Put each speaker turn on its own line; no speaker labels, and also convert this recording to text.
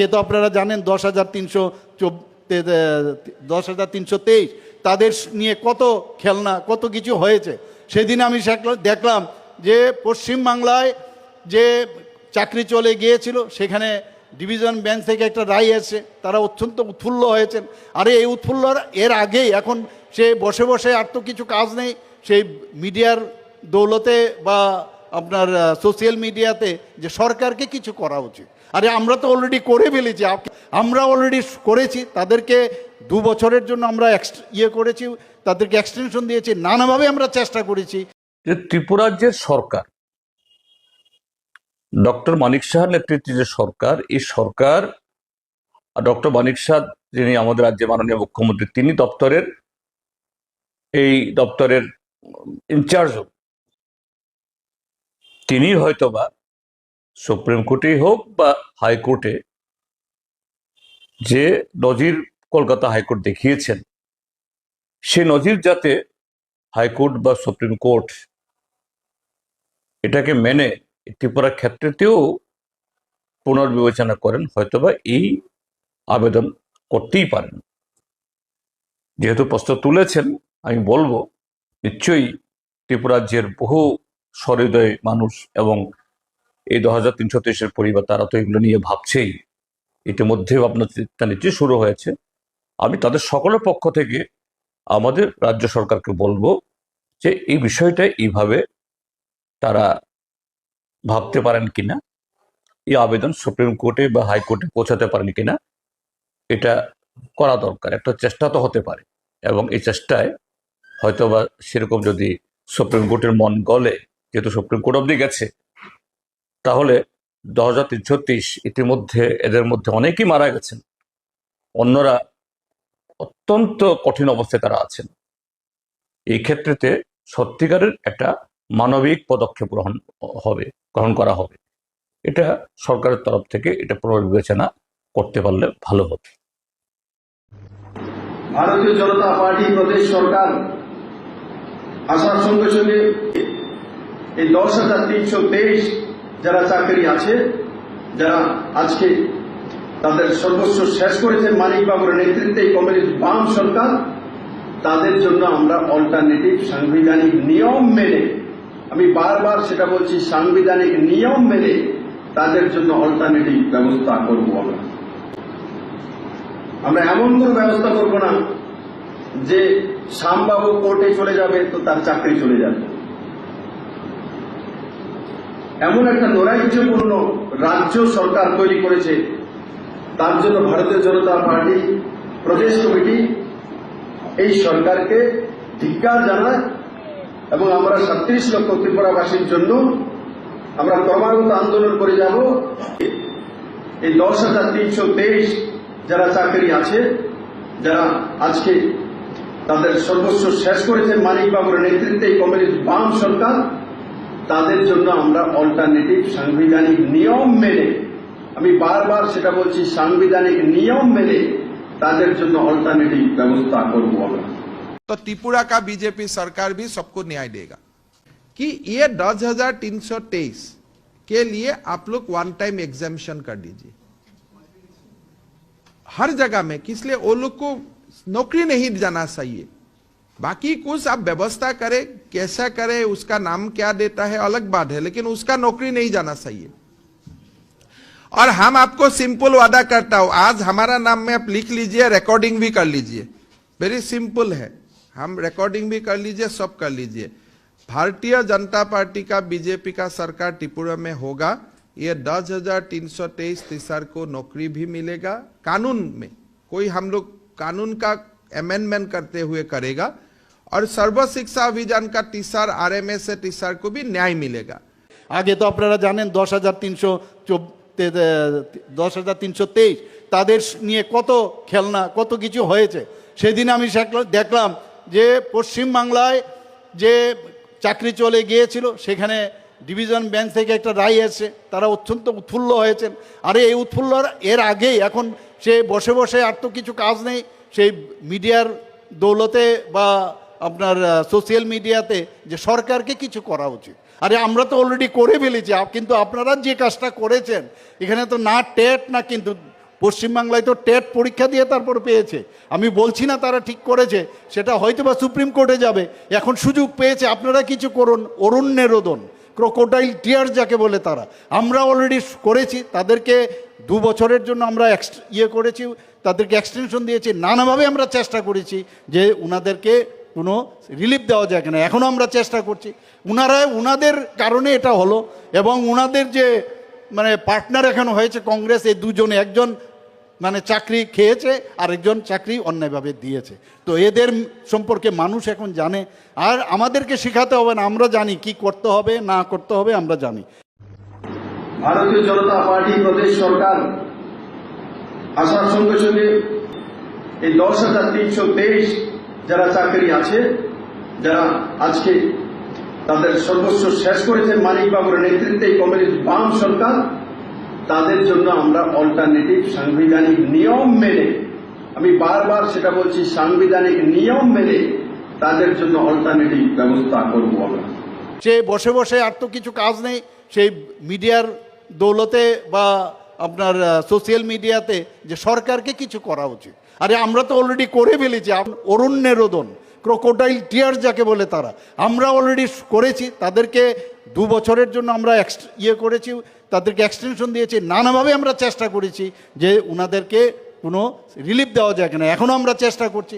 আগে তো আপনারা জানেন দশ হাজার তিনশো দশ হাজার তিনশো তেইশ। তাদের নিয়ে কত খেলনা, কত কিছু হয়েছে। সেদিন আমি দেখলাম যে পশ্চিমবাংলায় যে চাকরি চলে গিয়েছিল, সেখানে ডিভিশন বেঞ্চ থেকে একটা রায় এসে তারা অত্যন্ত উৎফুল্ল হয়েছেন। আরে, এই উৎফুল্ল এর আগেই এখন সে বসে বসে আর তো কিছু কাজ নেই। সেই মিডিয়ার দৌলতে বা আপনার সোশ্যাল মিডিয়াতে যে সরকারকে কিছু করা উচিত। আরে আমরা তো অলরেডি করে ফেলেছি আমরা অলরেডি করেছি, তাদেরকে দু বছরের জন্য আমরা ইয়ে করেছি, তাদেরকে এক্সটেনশন দিয়েছি, নানাভাবে আমরা চেষ্টা করেছি।
যে ত্রিপুরাজ্যের সরকার, ডক্টর মানিক শাহর নেতৃত্বে যে সরকার, এই সরকার ডক্টর মানিক শাহ যিনি আমাদের রাজ্যের মাননীয় মুখ্যমন্ত্রী, তিনি দপ্তরের, এই দপ্তরের ইনচার্জ তিনি হয়তোবা সুপ্রিম কোর্টেই হোক বা হাইকোর্টে যে নজির কলকাতা হাইকোর্ট দেখিয়েছেন, সে নজির যাতে হাইকোর্ট বা সুপ্রিম কোর্ট এটাকে মেনে ত্রিপুরার ক্ষেত্রেতেও পুনর্বিবেচনা করেন, হয়তোবা এই আবেদন করতেই পারেন। যেহেতু প্রশ্ন তুলেছেন, আমি বলব, নিশ্চয়ই ত্রিপুরাজ্যের বহু সহৃদয় মানুষ এবং এই দু হাজার তিনশো তেইশের পরিবার, তারা তো এগুলো নিয়ে ভাবছেই। ইতিমধ্যে আপনার চিন্তা নিশ্চয়ই শুরু হয়েছে। আমি তাদের সকলের পক্ষ থেকে আমাদের রাজ্য সরকারকে বলব যে এই বিষয়টা এইভাবে তারা ভাবতে পারেন কিনা, এই আবেদন সুপ্রিম কোর্টে বা হাইকোর্টে পৌঁছাতে পারেন কিনা, এটা করা দরকার। একটা চেষ্টা তো হতে পারে এবং এই চেষ্টায় হয়তো বা সেরকম যদি সুপ্রিম কোর্টের মন গলে যেহেতু সুপ্রিম কোর্ট অব্দি গেছে, তাহলে দশ হাজার ইতিমধ্যে এদের মধ্যে অনেকেই মারা গেছেন। অন্যরা অত্যন্ত কঠিন অবস্থায় তারা আছেন। এই ক্ষেত্রেতে সত্যিকারের একটা মানবিক পদক্ষেপ গ্রহণ হবে, গ্রহণ করা হবে। এটা সরকারের তরফ থেকে এটা পুনর্বিবেচনা করতে পারলে ভালো হবে
ভারতীয় জনতা পার্টি প্রদেশ সরকার আসার সঙ্গে সঙ্গে এই দশ হাজার তিনশো তেইশ যারা চাকরি আছে, যারা আজকে তাদের সর্বস্ব শেষ করেছেন মানিক বাবুর নেতৃত্বে এই কমিউনিস্ট বাম সরকার, তাদের জন্য আমরা অল্টারনেটিভ সাংবিধানিক নিয়ম মেনে, আমি বারবার সেটা বলছি, সাংবিধানিক নিয়ম মেনে তাদের জন্য অল্টারনেটিভ ব্যবস্থা করব আমরা। আমরা এমন কোনো ব্যবস্থা করব না যে শ্যামবাবু কোর্টে চলে যাবে তো তার চাকরি চলে যাবে। এমন একটা নৈরাজ্যপূর্ণ রাজ্য সরকার তৈরি করেছে। তার জন্য ভারতীয় জনতা পার্টি, প্রদেশ কমিটি এই সরকারকে ধিক্কার জানায় এবং আমরা সাত্রিশ লক্ষ ত্রিপুরাবাসীর জন্য আমরা ক্রমাগত আন্দোলন করে যাব। এই দশ হাজার তিনশো তেইশ যারা চাকরি আছে, যারা আজকে তাদের সর্বস্ব শেষ করেছেন মানিক বাবুর নেতৃত্বে এই কমিউনিস্ট বাম সরকার তাদের জন্য আমরা অল্টারনেটিভ সাংবিধানিক নিয়ম মেনে আমি বারবার সেটা বলছি সাংবিধানিক নিয়ম মেনে তাদের জন্য অল্টারনেটিভ ব্যবস্থা করব আমরা
तो त्रिपुरा का बीजेपी सरकार भी सबको न्याय देगा कि ये दस हजार तीन सौ तेईस के लिए आप लोग वन टाइम एग्जामिशन कर दीजिए हर जगह में किस लिए वो लोग को नौकरी नहीं जाना चाहिए बाकी कुछ आप व्यवस्था करें, कैसा करे, उसका नाम क्या देता है, अलग बात है, लेकिन उसका नौकरी नहीं जाना चाहिए। और हम आपको सिंपल वादा करता हूँ, आज हमारा नाम में आप लिख लीजिए रिकॉर्डिंग भी कर लीजिए। वेरी सिंपल है। हम रिकॉर्डिंग भी कर लीजिए, सब कर लीजिए। भारतीय जनता पार्टी का बीजेपी का सरकार त्रिपुरा में होगा, ये दस हज़ार तीन सौ तेईस तीसर को नौकरी भी मिलेगा, कानून में। कोई हम लोग कानून का अमेंडमेंट करते हुए करेगा और सर्व शिक्षा अभियान का टीसर आरएमएस से टीसर को भी न्याय मिलेगा
আগে তো আপনারা জানেন দশ হাজার তিনশো দশ হাজার তিনশো তেইশ তাদের নিয়ে কত খেলনা কত কিছু হয়েছে সেদিন আমি সেক- দেখলাম যে পশ্চিমবাংলায় যে চাকরি চলে গিয়েছিল সেখানে ডিভিশন বেঞ্চ থেকে একটা রায় এসে তারা অত্যন্ত উৎফুল্ল হয়েছেন আরে এই উৎফুল্ল এর আগেই এখন সে বসে বসে আর তো কিছু কাজ নেই সেই মিডিয়ার দৌলতে বা আপনার সোশ্যাল মিডিয়াতে যে সরকারকে কিছু করা উচিত। আরে আমরা তো অলরেডি করে ফেলেছি কিন্তু আপনারা যে কাজটা করেছেন, এখানে তো না টেট, না কিন্তু পশ্চিমবাংলায় তো টেট পরীক্ষা দিয়ে তারপর পেয়েছে। আমি বলছি না তারা ঠিক করেছে, সেটা হয়তো বা সুপ্রিম কোর্টে যাবে। এখন সুযোগ পেয়েছে, আপনারা কিছু করুন অরণ্যে রোদন ক্রোকোডাইল টিয়ার যাকে বলে তারা। আমরা অলরেডি করেছি, তাদেরকে দু বছরের জন্য আমরা ইয়ে করেছি, তাদেরকে এক্সটেনশন দিয়েছি, নানাভাবে আমরা চেষ্টা করেছি যে উনাদেরকে কোনো রিলিফ দেওয়া যায় কিনা। এখনও আমরা চেষ্টা করছি। উনারা উনাদের কারণে এটা হলো এবং উনাদের যে মানে পার্টনার এখন হয়েছে কংগ্রেস, এই দুজনে, একজন মানে চাকরি খেয়েছে আর একজন চাকরি অন্যায়ভাবে দিয়েছে। তো এদের সম্পর্কে মানুষ এখন জানে। আর আমাদেরকে শেখাতে হবে না, আমরা জানি কি করতে হবে, না করতে হবে, আমরা জানি।
ভারতীয় জনতা পার্টি প্রদেশ সরকার আসার সঙ্গে সঙ্গে এই দশ হাজার তিনশো তেইশ যারা চাকরি আছে, যারা আজকে তাদের সর্বস্ব শেষ করেছেন মানিক বাবুর নেতৃত্বে এই বাম সরকার, তাদের জন্য আমরা অল্টারনেটিভ সাংবিধানিক নিয়ম মেনে, আমি বারবার সেটা বলছি, সাংবিধানিক নিয়ম মেনে তাদের জন্য অল্টারনেটিভ ব্যবস্থা করব আমরা।
সে বসে বসে আর তো কিছু কাজ নেই, সেই মিডিয়ার দৌলতে বা আপনার সোশ্যাল মিডিয়াতে যে সরকারকে কিছু করা উচিত। আরে আমরা তো অলরেডি করে ফেলেছি। অরণ্যের অরণ্যে রোদন ক্রোকোডাইল টিয়ার যাকে বলে তারা। আমরা অলরেডি করেছি, তাদেরকে দু বছরের জন্য আমরা ইয়ে করেছি, তাদেরকে এক্সটেনশন দিয়েছি। নানাভাবে আমরা চেষ্টা করেছি যে ওনাদেরকে কোনো রিলিফ দেওয়া যায় কিনা। এখনও আমরা চেষ্টা করছি।